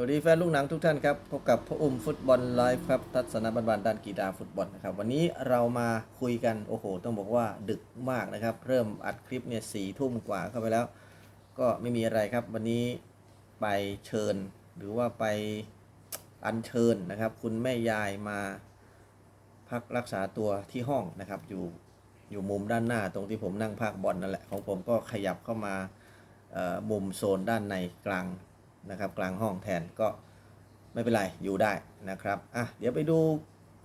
วัสดีแฟนลูกหนังทุกท่านครับ พบกับพ่ออุ้มฟุตบอลไลฟ์ครับ ทัศนบันบันด้านกีฬาฟุตบอลนะครับ วันนี้เรามาคุยกัน โอ้โห ต้องบอกว่าดึกมากนะครับ เริ่มอัดคลิปเนี่ยสี่ทุ่มกว่าเข้าไปแล้ว ก็ไม่มีอะไรครับ วันนี้ไปเชิญ หรือว่าไปอัญเชิญนะครับ คุณแม่ยายมาพักรักษาตัวที่ห้องนะครับ อยู่อยู่มุมด้านหน้าตรงที่ผมนั่งพากบอลนั่นแหละของผมก็ขยับเข้ามาเอ่อมุมโซนด้านในกลาง นะครับกลางห้องแทนก็ไม่เป็นไรอยู่ได้นะครับอะเดี๋ยวไปดู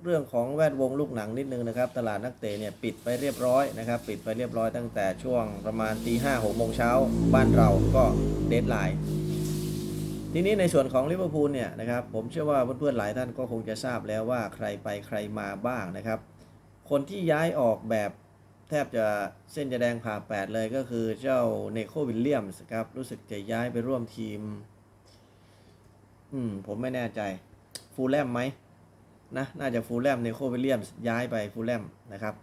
เรื่องของแวดวงลูกหนังนิดนึงนะครับ ตลาดนักเตะเนี่ยปิดไปเรียบร้อยนะครับ ปิดไปเรียบร้อยตั้งแต่ช่วงประมาณตีห้าหกโมงเช้าบ้านเราก็เดทไลน์ทีนี้ในส่วนของลิเวอร์พูลเนี่ยนะครับผมเชื่อว่าเพื่อนๆหลายท่านก็คงจะทราบแล้วว่าใครไปใครมาบ้างนะครับ คนที่ย้ายออกแบบแทบจะเส้นจะแดงผ่าแปดเลยก็คือเจ้าเนโควิลเลียมส์ครับรู้สึกจะย้ายไปร่วมทีม อืม ผมไม่แน่ใจ ฟูลแลมไหมนะ น่าจะฟูลแลมเนโควิลเลียมย้ายไปฟูลแลมนะครับ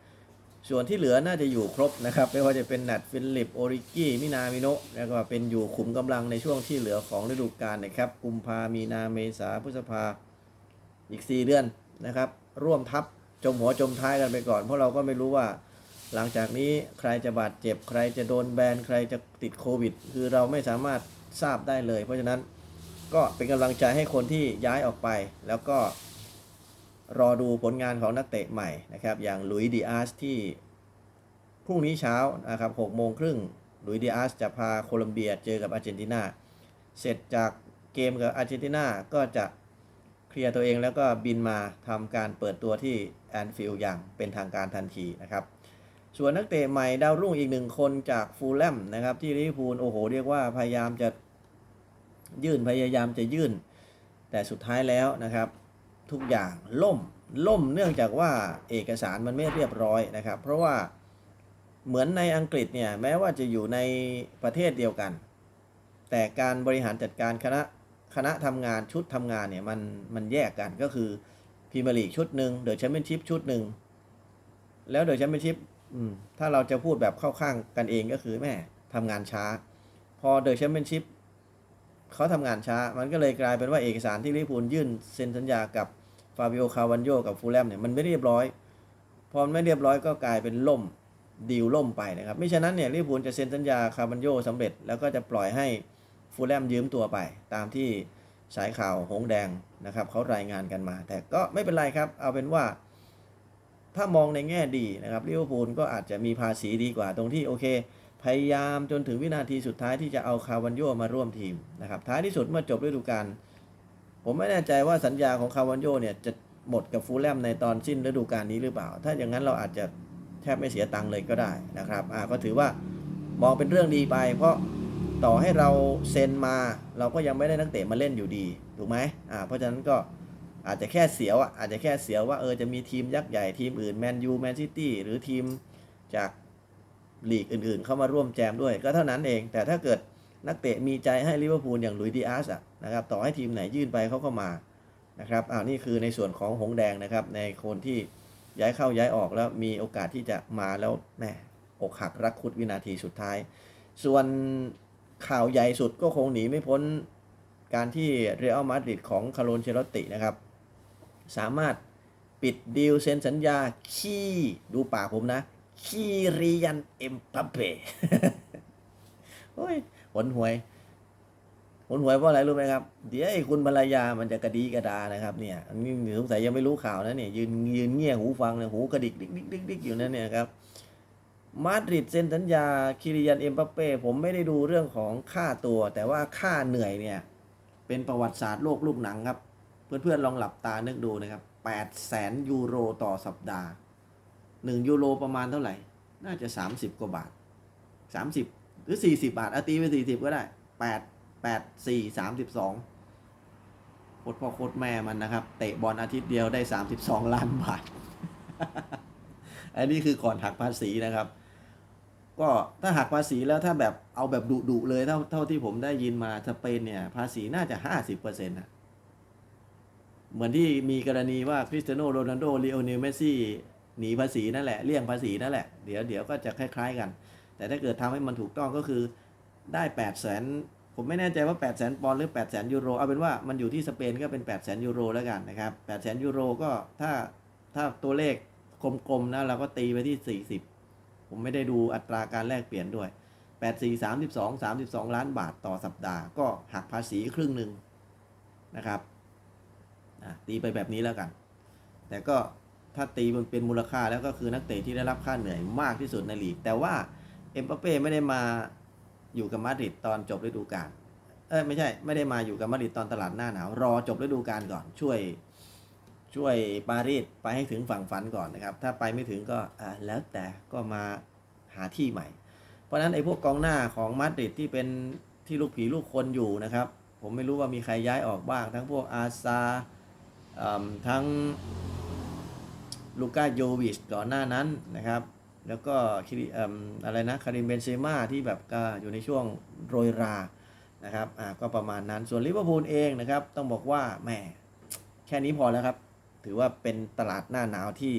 ส่วนที่เหลือน่าจะอยู่ครบนะครับ ไม่ว่าจะเป็นนัดฟิลิป โอริกี้มินามิโนะแล้วก็เป็นอยู่ขุมกำลังในช่วงที่เหลือของฤดูกาลนะครับ กุมภามีนา เมษาพฤษภา อีก 4 เดือนนะครับ ร่วมทับจมหัวจมท้ายกันไปก่อน เพราะเราก็ไม่รู้ว่าหลังจากนี้ใครจะบาดเจ็บ ใครจะโดนแบน ใครจะติดโควิด คือเราไม่สามารถทราบได้เลย เพราะฉะนั้น ก็เป็นกำลังใจให้คนที่ย้ายออกไป แล้วก็รอดูผลงานของนักเตะใหม่นะครับ อย่างลุยดีอาร์สที่พรุ่งนี้เช้านะครับ6โมงครึ่งลุยดีอาร์สจะพาโคลัมเบียเจอกับอาร์เจนตินา เสร็จจากเกมกับอาร์เจนตินาก็จะเคลียร์ตัวเองแล้วก็บินมาทำการเปิดตัวที่แอนฟิลด์อย่างเป็นทางการทันทีนะครับ ส่วนนักเตะใหม่ดาวรุ่งอีกหนึ่งคนจากฟูลแลมนะครับที่ลิเวอร์พูลโอ้โห เรียกว่าพยายามจะ ยื่นพยายามจะยื่น แต่สุดท้ายแล้วนะครับ ทุกอย่างล่มล่มเนื่องจากว่าเอกสารมันไม่เรียบร้อยนะครับ เพราะว่าเหมือนในอังกฤษเนี่ยแม้ว่าจะอยู่ในประเทศเดียวกัน แต่การบริหารจัดการคณะคณะทำงานชุดทำงานเนี่ยมันมันแยกกันก็คือพรีเมียร์ลีกชุดหนึ่งเดอะแชมเปี้ยนชิพชุดหนึ่งแล้วเดอะแชมเปี้ยนชิพถ้าเราจะพูดแบบเข้าข้างกันเองก็คือแม่ทำงานช้า พอเดอะแชมเปี้ยนชิพ เขาทำงานช้า มันก็เลยกลายเป็นว่าเอกสารที่ลิเวอร์พูลยื่นเซ็นสัญญากับฟาบิโอคาวันโยกับฟูลแลมเนี่ยมันไม่เรียบร้อย พอมันไม่เรียบร้อยก็กลายเป็นล่มดีลล่มไปนะครับไม่ฉะนั้นเนี่ยลิเวอร์พูลจะเซ็นสัญญาคาวันโยสำเร็จ แล้วก็จะปล่อยให้ฟูลแลมยืมตัวไป ตามที่สายข่าวหงแดงนะครับเขารายงานกันมา แต่ก็ไม่เป็นไรครับ เอาเป็นว่า ถ้ามองในแง่ดีนะครับลิเวอร์พูลก็อาจจะมีภาษีดีกว่าตรงที่โอเค พยายามจนถึงวินาทีสุดท้ายที่จะเอาคาวันโยมาร่วมทีมนะครับท้ายที่สุดเมื่อจบฤดูกาลผมไม่แน่ใจว่าสัญญาของคาวันโยเนี่ยจะหมดกับฟูลแลมในตอนสิ้นฤดูกาลนี้หรือเปล่า ถ้าอย่างนั้นเราอาจจะแทบไม่เสียตังค์เลยก็ได้นะครับอ่าก็ถือว่ามองเป็นเรื่องดีไป เพราะต่อให้เราเซ็นมา เราก็ยังไม่ได้นักเตะมาเล่นอยู่ดีถูกไหมอ่าเพราะฉะนั้นก็อาจจะแค่เสียวอะอาจจะแค่เสียวว่าเออจะมีทีมยักษ์ใหญ่ทีมอื่นแมนยูแมนซิตี้หรือทีมจาก ลีกอื่นๆ เข้ามาร่วมแจมด้วยก็เท่านั้นเอง แต่ถ้าเกิดนักเตะมีใจให้ลิเวอร์พูลอย่างลุยดีอาร์สอะนะครับต่อให้ทีมไหนยื่นไปเขาก็มานะครับอ่าวนี่คือในส่วนของหงแดงนะครับ ในคนที่ย้ายเข้าย้ายออกแล้วมีโอกาสที่จะมาแล้วแหมอกหักรักคุดวินาทีสุดท้าย ส่วนข่าวใหญ่สุดก็คงหนีไม่พ้นการที่เรอัลมาดริดของคาร์โลเชลตินะครับ สามารถปิดดีลเซ็นสัญญาขี้ดูปากผมนะ คีริยันเอ็มปัปเป้โอ้ยหนหวยหนหวยเพราะอะไรรู้ไหมครับ เดี๋ยวไอ้คุณภรรยามันจะกระดีกระดานะครับเนี่ยอันนี้สงสัยยังไม่รู้ข่าวนะเนี่ยยืนยืนเงี่ยหูฟังเนี่ยหูกระดิกดิกดิกดิกดิกอยู่นั่นเนี่ยครับมาดริดเซ็นสัญญาคิริยันเอ็มปัปเป้ผมไม่ได้ดูเรื่องของค่าตัว แต่ว่าค่าเหนื่อยเนี่ย เป็นประวัติศาสตร์โลกลูกหนังครับ เพื่อนๆลองหลับตานึกดูนะครับแปดแสนยูโรต่อสัปดาห์ หนึ่งยูโรประมาณเท่าไหร่ น่าจะ30กว่าบาท30หรือ40บาทอาตีไป40ก็ได้8 8 4 32โคตรพ่อโคตรแม่มันนะครับ เตะบอลอาทิตย์เดียวได้32ล้านบาท อันนี้คือก่อนหักภาษีนะครับ ก็ถ้าหักภาษีแล้วถ้าแบบเอาแบบดุๆเลยเท่าเท่าที่ผมได้ยินมาสเปนเนี่ย ภาษีน่าจะ50%นะเหมือนที่มีกรณีว่าคริสเตียโนโรนัลโดลีโอเนลเมสซี่ หนีภาษีนั่นแหละเลี่ยงภาษีนั่นแหละเดี๋ยวเดี๋ยวก็จะคล้ายๆกัน แต่ถ้าเกิดทำให้มันถูกต้องก็คือได้8ปดแสนผมไม่แน่ใจว่า 8 0 0 0 0 0ปอนด์หรือ 8 0 0 0 0ยูโรเอาเป็นว่ามันอยู่ที่สเปนก็เป็น8 0 0 0 0ยูโรแล้วกันนะครับ8 0 0 0 0ยูโรก็ถ้าถ้าตัวเลขกลมๆนะเราก็ตีไปที่ 40 ผมไม่ได้ดูอัตราการแลกเปลี่ยนด้วย 8 4 32 32 ล้านบาทต่อสัปดาห์ก็หักภาษีครึ่งหนึ่งนะครับตีไปแบบนี้แล้วกัน แต่ก็ ถ้าตีมันเป็นมูลค่าแล้วก็คือนักเตะที่ได้รับค่าเหนื่อยมากที่สุดในลีก แต่ว่าเอ็มบัปเป้ไม่ได้มาอยู่กับมาดริดตอนจบฤดูกาลเออไม่ใช่ไม่ได้มาอยู่กับมาดริดตอนตลาดหน้าหนาว รอจบฤดูกาลก่อนช่วยช่วยปารีสไปให้ถึงฝั่งฝันก่อนนะครับ ถ้าไปไม่ถึงก็อ่าแล้วแต่ก็มาหาที่ใหม่ เพราะฉะนั้นไอ้พวกกองหน้าของมาดริดที่เป็นที่ลูกผีลูกคนอยู่นะครับ ผมไม่รู้ว่ามีใครย้ายออกบ้าง ทั้งพวกอาซาทั้ง ลูก้าโยวิชก่อนหน้านั้นนะครับ แล้วก็คิริอะไรนะคาริมเบนเซม่าที่แบบก็อยู่ในช่วงโรยรานะครับอ่าก็ประมาณนั้นส่วนลิเวอร์พูลเองนะครับ ต้องบอกว่าแหมแค่นี้พอแล้วครับ ถือว่าเป็นตลาดหน้าหนาวที่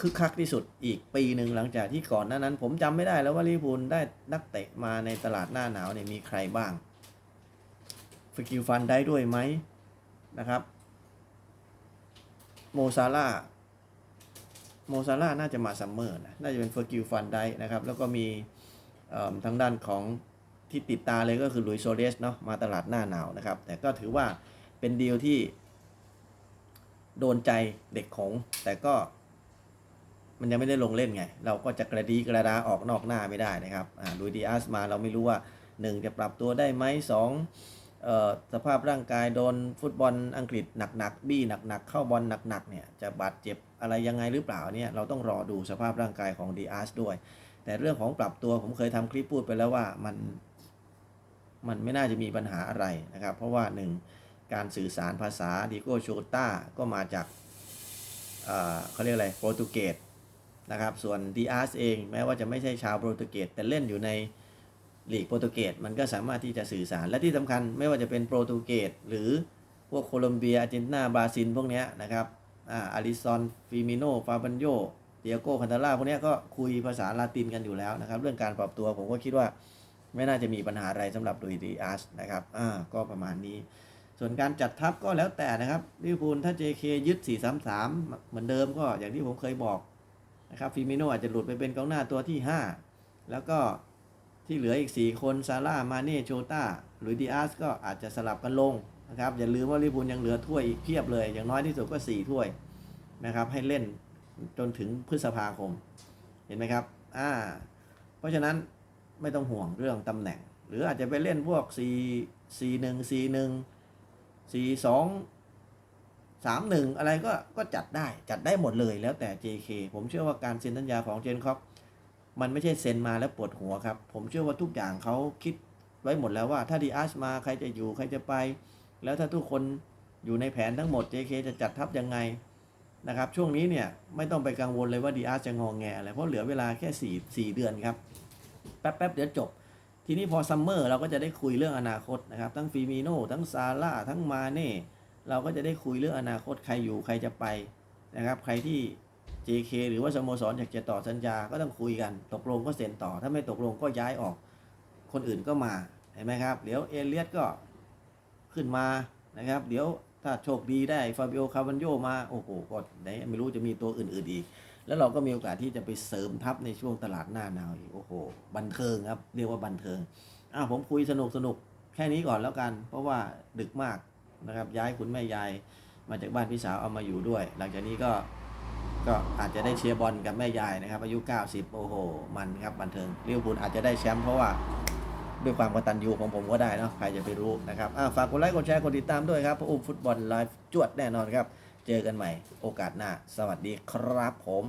คึกคักที่สุดอีกปีหนึ่งหลังจากที่ก่อนหน้านั้น ผมจำไม่ได้แล้วว่าลิเวอร์พูลได้นักเตะมาในตลาดหน้าหนาวเนี่ยมีใครบ้างฟิกิลฟันได้ด้วยไหมนะครับ โมซาร่า โมซาร่าน่าจะมาซัมเมอร์นะน่าจะเป็นเฟอร์กิลฟันได้นะครับ แล้วก็มีทางด้านของที่ติดตาเลยก็คือลุยโซเรสเนาะมาตลาดหน้าหนาวนะครับ แต่ก็ถือว่าเป็นดีลที่โดนใจเด็กของ แต่ก็มันยังไม่ได้ลงเล่นไง เราก็จะกระดีกระดาออกนอกหน้าไม่ได้นะครับลุยดีอาสมาเราไม่รู้ว่า 1 จะปรับตัวได้ไหมสอง สภาพร่างกายโดนฟุตบอลอังกฤษหนักๆบี้หนักๆเข้าบอลหนักๆเนี่ยจะบาดเจ็บอะไรยังไงหรือเปล่าเนี่ยเราต้องรอดูสภาพร่างกายของดีอาร์สด้วย แต่เรื่องของปรับตัวผมเคยทำคลิปพูดไปแล้วว่ามันมันไม่น่าจะมีปัญหาอะไรนะครับ เพราะว่าหนึ่งการสื่อสารภาษาดิโกโชต้าก็มาจากเเขาเรียกอะไรโปรตุเกสนะครับส่วนดีอาร์สเองแม้ว่าจะไม่ใช่ชาวโปรตุเกสแต่เล่นอยู่ใน ลีกโปรตุเกสมันก็สามารถที่จะสื่อสาร และที่สำคัญไม่ว่าจะเป็นโปรตุเกสหรือพวกโคลอมเบียอาร์เจนตินาบราซิลพวกนี้นะครับอ่าอาริซอนฟิมิโนฟาบันโยเตียโกคันตาล่าพวกนี้ก็คุยภาษาลาตินกันอยู่แล้วนะครับ เรื่องการปรับตัวผมก็คิดว่าไม่น่าจะมีปัญหาอะไรสำหรับลุยดีอาร์สนะครับอ่าก็ประมาณนี้ ส่วนการจัดทัพก็แล้วแต่นะครับลิเวอร์พูลถ้า JK ยึด 4-3-3 เหมือนเดิมก็อย่างที่ผมเคยบอกนะครับฟิมิโนอาจจะหลุดไปเป็นกองหน้าตัวที่ 5 แล้วก็ ที่เหลืออีก 4 คนซาร่ามาเน่โชต้าลุยดีอาสก็อาจจะสลับกันลงนะครับ อย่าลืมว่าลิเวอร์พูลยังเหลือถ้วยอีกเพียบเลย อย่างน้อยที่สุดก็ 4 ถ้วยนะครับ ให้เล่นจนถึงพฤษภาคม เห็นไหมครับอ่าเพราะฉะนั้นไม่ต้องห่วงเรื่องตำแหน่ง หรืออาจจะไปเล่นพวก 4 4 1 4 1 4 2 3 1 อะไรก็ก็จัดได้จัดได้หมดเลยแล้วแต่ JK ผมเชื่อว่าการเซ็นสัญญาของเจนคอก มันไม่ใช่เซ็นมาแล้วปวดหัวครับ ผมเชื่อว่าทุกอย่างเขาคิดไว้หมดแล้วว่า ถ้าดีอาร์ชมาใครจะอยู่ใครจะไป แล้วถ้าทุกคนอยู่ในแผนทั้งหมด JK จะจัดทัพยังไงนะครับ ช่วงนี้เนี่ยไม่ต้องไปกังวลเลยว่าดีอาร์จะงองแงอะไรเพราะเหลือเวลาแค่ 4 4 เดือนครับ แป๊บๆ เดี๋ยวจบ ทีนี้พอซัมเมอร์เราก็จะได้คุยเรื่องอนาคตนะครับ ทั้งฟีมิโนทั้งซาร่าทั้งมาเน่เราก็จะได้คุยเรื่องอนาคตใครอยู่ใครจะไปนะครับ ใครที่ JK หรือว่าสโมสรอยากจะต่อสัญญาก็ต้องคุยกัน ตกลงก็เซ็นต่อ ถ้าไม่ตกลงก็ย้ายออก คนอื่นก็มา เห็นไหมครับ เดี๋ยวเอเลียสก็ขึ้นมานะครับ เดี๋ยวถ้าโชคดีได้ฟาบิโอคาวันโยมา โอ้โหก็ไหนไม่รู้จะมีตัวอื่นๆอีก แล้วเราก็มีโอกาสที่จะไปเสริมทัพในช่วงตลาดหน้าหนาวอีก โอ้โห บันเทิงครับ เรียกว่าบันเทิงอ้าวผมคุยสนุกสนุกแค่นี้ก่อนแล้วกัน เพราะว่าดึกมากนะครับ ย้ายคุณแม่ยายมาจากบ้านพี่สาวเอามาอยู่ด้วย หลังจากนี้ก็ ก็อาจจะได้เชียร์บอลกับแม่ยายนะครับ อายุ 90 โอ้โห มันครับบันเทิงลิเวอร์พูลอาจจะได้แชมป์เพราะว่าด้วยความกตัญญูของผมก็ได้เนาะใครจะไปรู้นะครับฝากกดไลค์กดแชร์กดติดตามด้วยครับพระอุ้มฟุตบอลไลฟ์จวดแน่นอนครับ เจอกันใหม่โอกาสหน้า สวัสดีครับผม